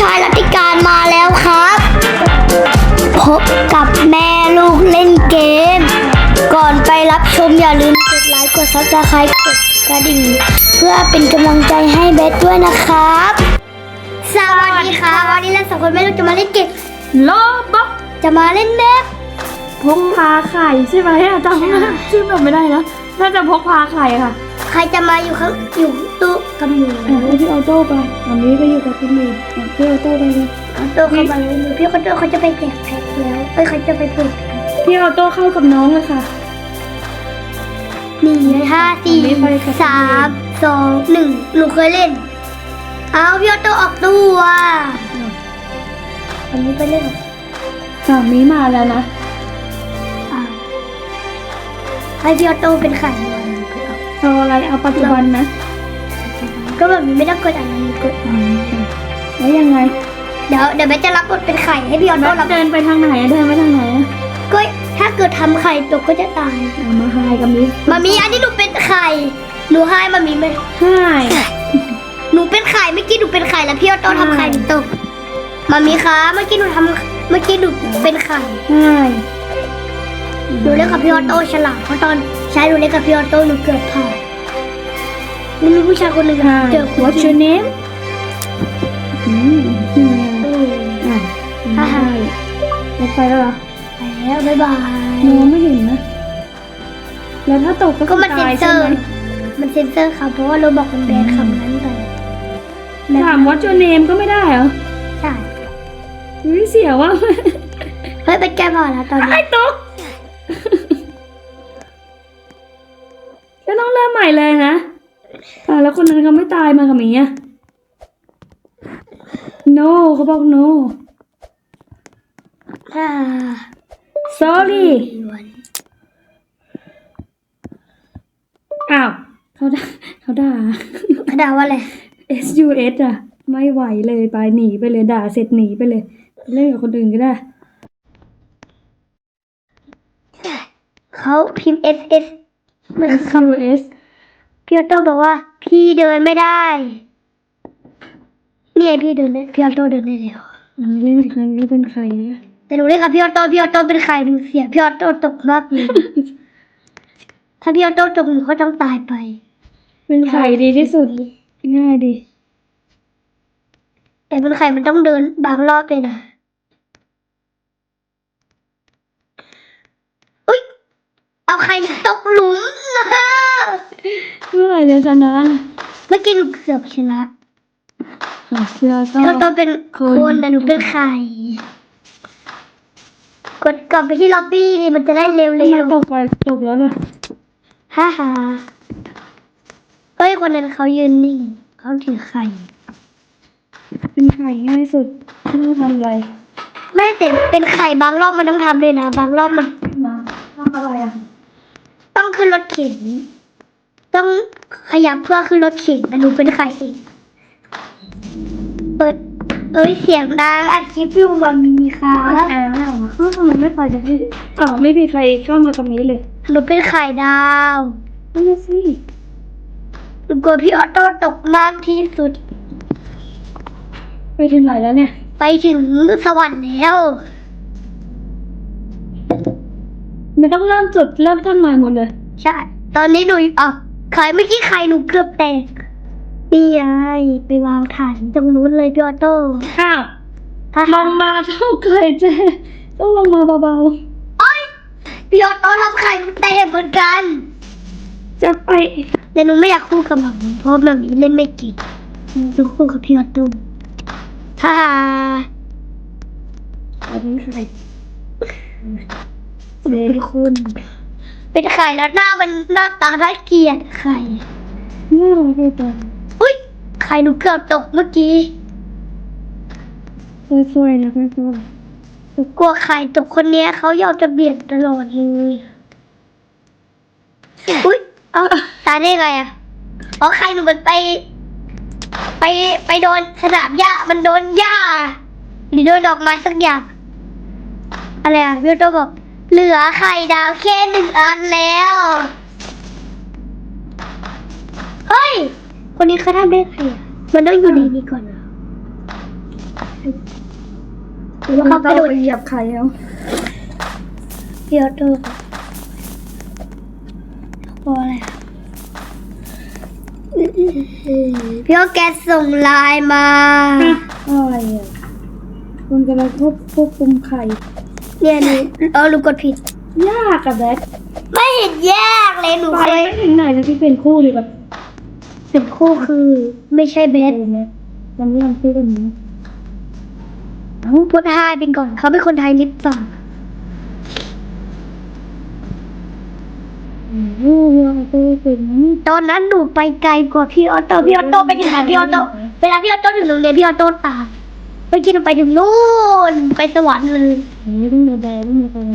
ชายรัติการมาแล้วครับ พบกับแม่ลูกเล่นเกม ก่อนไปรับชมอย่าลืมกดไลค์กดซับสไครต์กดกระดิ่ง เพื่อเป็นกำลังใจให้เบสด้วยนะครับ สวัสดีครับวันนี้เราสองคนแม่ลูกจะมาเล่นเกมโลบ็อกจะมาเล่นแมปพกพาไข่ใช่ไหมอะจำใช่ชื่อแบบไม่ได้แล้วน่าจะพกพาไข่ค่ะ ใครจะมาอยู่ข้างอยู่ ตู้กับหนูเออให้พี่ออโต้ไปอันนี้ไปอยู่กับคุณหนูเอาพี่ออโต้ไปเลยเอาตู้เข้ามาเลยพี่คนตู้เขาจะไปแจกแพ็คแล้วเอ้ยเขาจะไปเปิดกันพี่ออโต้เข้ากับน้องเลยค่ะหนึ่งห้าสี่อันนี้ไปกับสามสองหนึ่งหนูเคยเล่น เอาพี่ออโต้ออกตัวอันนี้ไปเล่นเหรอสามีมาแล้วนะอ่าให้พี่ออโต้เป็นไข่ด้วยเอาอะไรเอาปัจจุบันนะ ก็แบบนี้ไม่ต้องกดอันนี้กดอืมแล้วยังไงเดี๋ยวเดี๋ยวแม่จะรับบทเป็นไข่ให้พี่ออโต้รับเดินไปทางไหนอะเดินไปทางไหนอะก็ถ้าเกิดทำไข่ตกก็จะตายเอามาไฮกับมิสมามีอันนี้หนูเป็นไข่หนูให้มามีไหมไฮหนูเป็นไข่เมื่อกี้หนูเป็นไข่แล้วพี่ออโต้ทำไข่หนูตกมามีคะเมื่อกี้หนูทำเมื่อกี้หนูเป็นไข่ไฮหนูเล่นกับพี่ออโต้ฉลาดเพราะตอนใช้หนูเล่นกับพี่ออโต้หนูเกือบผ่าน นี่มีผู้ชายคนหนึ่งไฮอะเจอคน What's your name อืมชื่ออะไรเอออะฮ่าไฮฮ่ารถไฟแล้วเหรอไปแล้วบ๊ายบาย มองไม่เห็นนะ แล้วถ้าตกก็ก็มันเซ็นตายเซอใช่ร์ ไหมมันเซ็นเซอร์ค่ะ เพราะว่าเราบอกมันแบนคำนั้นไปถามว่าจูเนมก็ไม่ได้เหรอใช่วิเสียว่า เฮ้ยเป็นแก้ผ่านแล้วตอนนี้ไอ้ตกก็ต้องเริ่มใหม่เลยนะ อ่าแล้วคนนั้นเขาไม่ตายมากับหมีอะ no เขาบอก no อ่า sorry อ้าวเขาด่าเขาด่ากระดาษว่าอะไร S U S อะไม่ไหวเลยไปหนีไปเลยด่าเสร็จหนีไปเลยเล่นกับคนอื่นก็ได้ เขาพิมพ์ S S มัน S U S พี่ออโต้บอกว่า พี่เดินไม่ได้นี่ไงพี่เดินได้พี่ออโต้เดินได้แล้วอันนี้เป็นใครนี่เป็นใครเนี่ยแต่หนูเล่นกับพี่ออโต้พี่ออโต้เป็นใครหนูเสียพี่ออโต้ตกรอบนี้ถ้าพี่ออโต้ตกหนูก็ต้องตายไป เป็นใครดีที่สุดง่ายดี แต่เป็นใครมันต้องเดินบางรอบเลยนะอุ้ยเอาใครตกหลุม เมื่อไหร่จะชนะเมื่อกี้หนูเกือบชนะเชื่อก็พี่ออโต้เป็นคคนนแต่หนูเป็นใครกดกลับไปที่ล็อบบี้ดิมันจะได้เร็วทำไมๆตกไปตกแล้วเลยฮ่าฮ่าเอ้ยคนนั้นเขายืนนิ่งเขาถือไข่ เป็นใครง่ายสุดไม่ต้องทำอะไรไม่แต่เป็นไข่บางรอบมันต้องทำเลยนะ บางรอบมัน มาทำอะไรอะ ต้องขึ้นรถเข็น ต้องขยับเพื่อขึ้นรถเข็นแต่หนูเป็นไข่เองเปิด เอ้ยเสียงดังอัดคลิปอยู่วันนี้ค่ะแอบแล้วเหรอเออทำไมไม่พอจะพี่อ๋อไม่มีใครเข้ามาตรงนี้เลยหนูเป็นไข่ดาวไม่ใช่สิหนูกลัวพี่ออโต้ตกมากที่สุด ไปถึงไหนแล้วเนี่ย ไปถึงสวรรค์แล้วมันต้องเริ่มจุดเริ่มต้นใหม่หมดเลย ใช่ ตอนนี้หนูอะ ไข่เมื่อกี้ไข่หนูเกือบแตกนี่ไงไปวางฐานตรงนู้นเลยพี่ออโต้อ้าวถ้าลงมาเท่าเคยเจต้องลงมาเบาโอ๊ยพี่ออโต้ทำไข่หนูแตกเหมือนกันๆจะไปแต่หนูไม่อยากคู่กับหมามีเพราะหมามีเล่นไม่เก่งหนูคู่กับพี่ออโต้ถ้าอันนี้ใครเบคุณ เป็นไข่แล้วหน้ามันหน้าตาน่าเกลียดไข่น่ารักเลยตัวอุ้ยไข่หนูเกือบตกเมื่อกี้สวยๆนะสวยหนูกลัวไข่ตกคนเนี้ยเขายอมจะเบียดตลอดเลยอุ้ยเอาตายได้ไงอะอ๋อไข่หนูมันไป ไปไปโดนสนามหญ้ามันโดนหญ้าหรือโดนดอกไม้สักอย่างอะไรอะพี่โตบอก เหลือไข่ดาวแค่หนึ่งอันแล้ว เฮ้ย คนนี้เขาทำได้ไงอะมันต้องอยู่ในนี้ก่อนเหรอแล้วเขาไปโดนเหยียบไข่แล้วพี่ออโต้พออะไรครับพี่ออแกสส่งไลน์มา อะไรอะคุณกำลังควบควบคุมไข่ เนี่ยหนูเออหนูกดผิด ยากอะแบทไม่เห็นแยกเลยหนูไปเคยไม่ถึงไหนจะที่เป็นคู่ดีกว่าเป็นคู่คือ ไม่ใช่เบเอสอเนี่ยมันเรื่องที่เป็นนี้พูดไทยเป็นก่อน เขาเป็นคนไทยนิดสองอืมเรื่องที่เป็นนี้ตอนนั้นหนูไปไกลกว่าพี่ออโต้พี่ออโต้ไปถึงไหนพี่ออโต้เวลาพี่ออโต้ถึงโรงเรียนพี่ออโต้ตาม ไปกินไปถึงนู่นไปสวรรค์เลยนี่ต้องแดงต้องแดง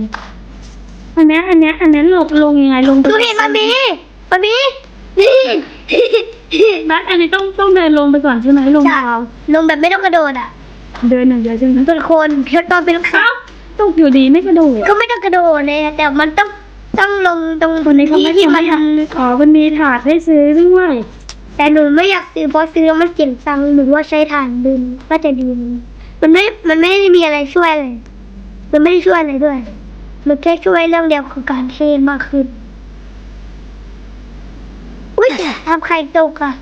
อันเนี้ยอันเนี้ยอันเนี้ยลงลงยังไงลงหนูเห็นมันมีมันมีนี่นัดอันนี้ต้องต้องเดินลงไปก่อนใช่ไหมลงจ้ะเท้าลงแบบไม่ต้องกระโดดอะ เดินอย่างเดียวใช่ไหมส่วนคนพี่ออโต้เป็นลูกสาเอ้าวตกอยู่ดีไม่กระโดดก็ไม่ต้องกระโดดเลยแต่มันต้องต้องลงตรงคนนี้เขาไม่ที่ทำมัให้นอ๋อมันมีถาดให้ซื้อด้วยแต่หนูไม่อยากซื้อเพราะซื้อแล้วมันเสียงตังค์หนูว่าใช้ถ่านดึงก็จะดี มันไม่ มันไม่ได้มีอะไรช่วยเลย มันไม่ได้ช่วยอะไรด้วย มันแค่ช่วยเรื่องเดียวคือการเทมากขึ้น อุ้ยทำไข่ตกอะ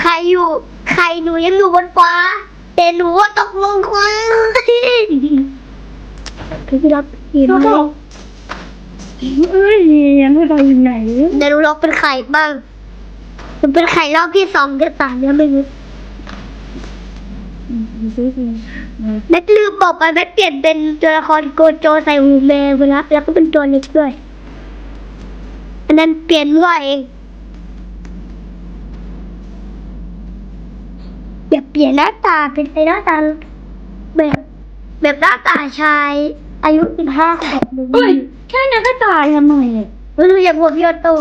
ไข่อยู่ไข่หนูยังอยู่บนฟ้า แต่หนูว่าตกลงควันพี่รับเห็นเขาไหมบอกเอ้ยยังไม่ไปอยู่ไหนเดี๋ยวหนูลองเป็นไข่บ้างหนูเป็นไข่รอบที่สองที่สามเนี่ยไม่รู้ อืมซื้อสิแบทลืมบอกไปแบทเปลี่ยนเป็นตัวละครโกโจใส่หูแมวไปแล้วแล้วก็เป็นตัวเล็กด้วย อันนั้นเปลี่ยนมั่วเองแบบเปลี่ยนหน้าตาเป็นไอหน้าตาแบบแบบหน้าตาชาย อายุสิบห้าขวบหนึ่งเฮ้ยแค่นั้นก็ตายทำไมอะไม่รู้อย่างหัวพี่ออโต้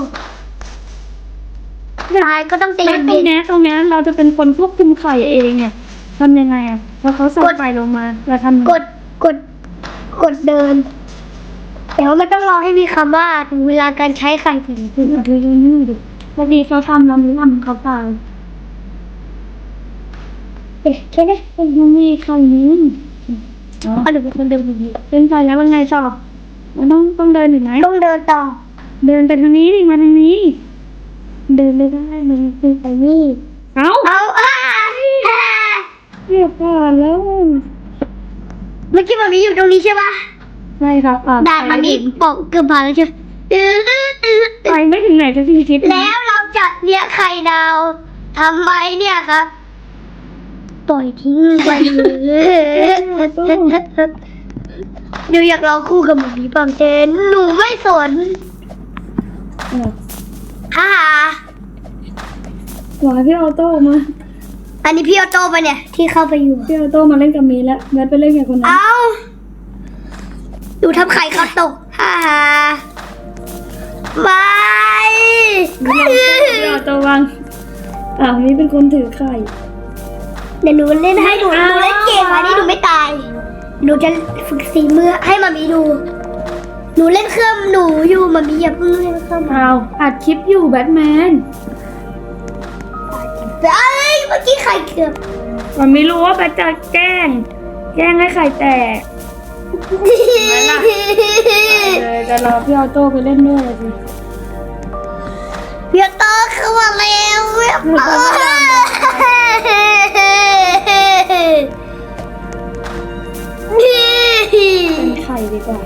ตายก็ต้องตีแล้วตรเด็งกเนี้ยตรงเนี้ยเราจะเป็นคนควบคุมไข่เองเนี่ย ทำยังไงอะพอเขาใส่ไฟลงมาเราทำกดกดกดเดิน แต่ว่ามันต้องรอให้มีคำว่าถึงเวลาการใช้ไข่ถึงคือคือนี่ดิแล้วดีเขาทำเราไม่ทำเขาตายเอ๊ะแค่นี้ยังมีไข่นี้อ๋อเอาเดี๋ยวเป็นคนเดินดีเป็นไฟแล้วมันไงต่อมันต้องต้องเดินอยู่ไหน ต้องเดินต่อ เดินไปทางนี้ดิมาทางนี้ เดินไม่ได้มันคือไอ้นี่เอ้า เอาอ่าอ่า เรียบร้อยแล้ว เมื่อกี้มันมีอยู่ตรงนี้ใช่ปะใช่ครับอะด่านมันนี่บอกเกือบผ่านแล้วใช่ไหมเออเออเออไปไม่ถึงไหนจะที่คิดแล้วเราจะเลี้ยงไข่ดาวทำไมเนี่ยครับปล่อยทิ้งไปเลยเดี๋ยวอยากลองคู่กับหมูนี้บ้างเจนหนูไม่สนเออฮ่าหวังให้พี่ออโต้มา อันนี้พี่ออโต้ปะเนี่ยที่เข้าไปอยู่ พี่ออโต้มาเล่นกับมีแล้วแบทไปเล่นกับคนนั้นเอาดูทำไข่เขาตกฮ่าบายพี่ออโต้วางอ่านี้เป็นคนถือไข่ เดี๋ยวหนูเล่นให้หนูหนูเล่นเกมอันนี้หนูไม่ตาย หนูจะฝึกสีมือให้มามีดู หนูเล่นเครื่องหนูอยู่มามีอย่าเพิ่งเล่นเครื่องเอาอัดคลิปอยู่แบทแมนเอ้ยเมื่อกี้ไข่เกือบมันไม่รู้ว่าแบทจะแกล้งแกล้งให้ไข่แตกเลยจะรอพี่ออโต้ไปเล่นด้วยสิเบียโตเข้ามาแล้วเบียโตเป็นไข่ดีกว่า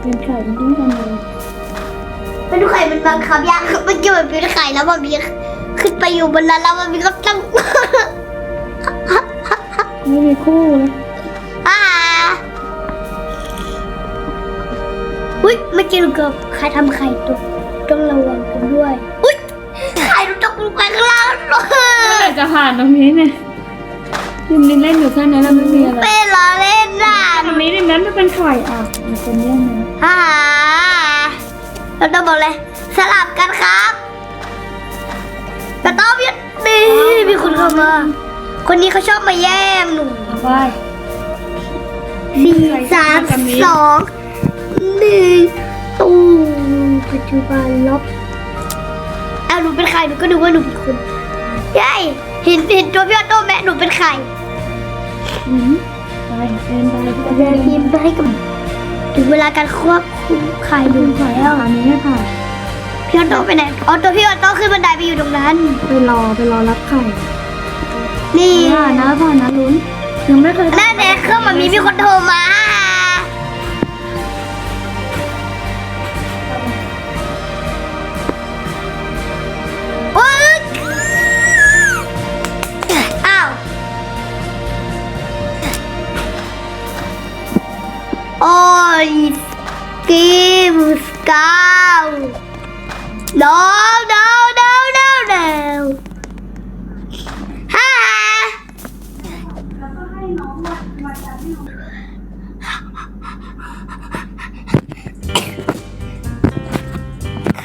เป็นไข่มันต้องทำอะไรเป็นไข่มันบังคับยากเมื่อกี้มันเป็นไข่แล้วมันมี ขึ้นไปอยู่บนนั้นแล้วมันมีก็ต้องไม่มีคู่เลยอ่าอุ้ยเมื่อกี้หนูเกือบใครทำไข่ตกต้องระวังกันด้วยอุ้ยไข่หนูตกลงไปข้างล่างเลเมื่อไหร่ยจะผ่านตรงนี้เนี่ยยิมดินเล่นอยู่แค่นั้นแล้วไม่มีอะไรเป็นล้อเล่นน่ะตรงนี้ดินนั้นไม่เป็นไข่อะมีคนเล่นนะฮ่าเราต้องบอกเลยสลับกันครับ มีคนเข้ามาคนนี้เขาชอบมาแย่งหนูเอาไปสี่สามสองหนึ่งตูมปัจจุบันลบเอาหนูเป็นใครหนูก็ดูว่าหนูเป็นคนยัยเห็นเห็นตัวพี่ออโต้แม่หนูเป็นใครอืมไปเดินไปพี่เดินพิมพ์ไปให้กับถึงเวลาการควบคุมไข่ดูไข่แล้แล้ววอันนี้เนี่ยค่ะพี่ออโต้ไปไหนอ๋อตัวพี่ออโต้ขึ้นบันไดไปอยู่ตรงนั้น ไปรอไปรอรับไข่ นี่ผ่านนะผ่านนะลุ้นยังไม่เคย นั่นเองเครื่องมันมีมีคนโทรมา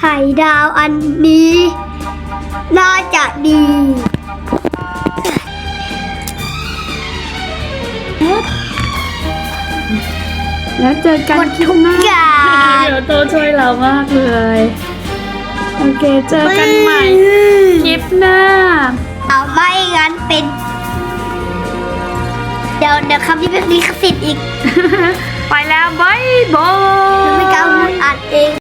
ข่ดาวอันนี้ น่าจะดีแล้วเจอกันหมดคลิปทุกหน้าอย่างเดี๋ยวโตช่วยเรามากเลย โอเค เจอกันใหม่คลิปหน้า เอาไม่งั้นเป็น เดี๋ยวเดี๋ยวคำนี้เป็นลิขสิทธิ์อีก ไปแล้วบายบาย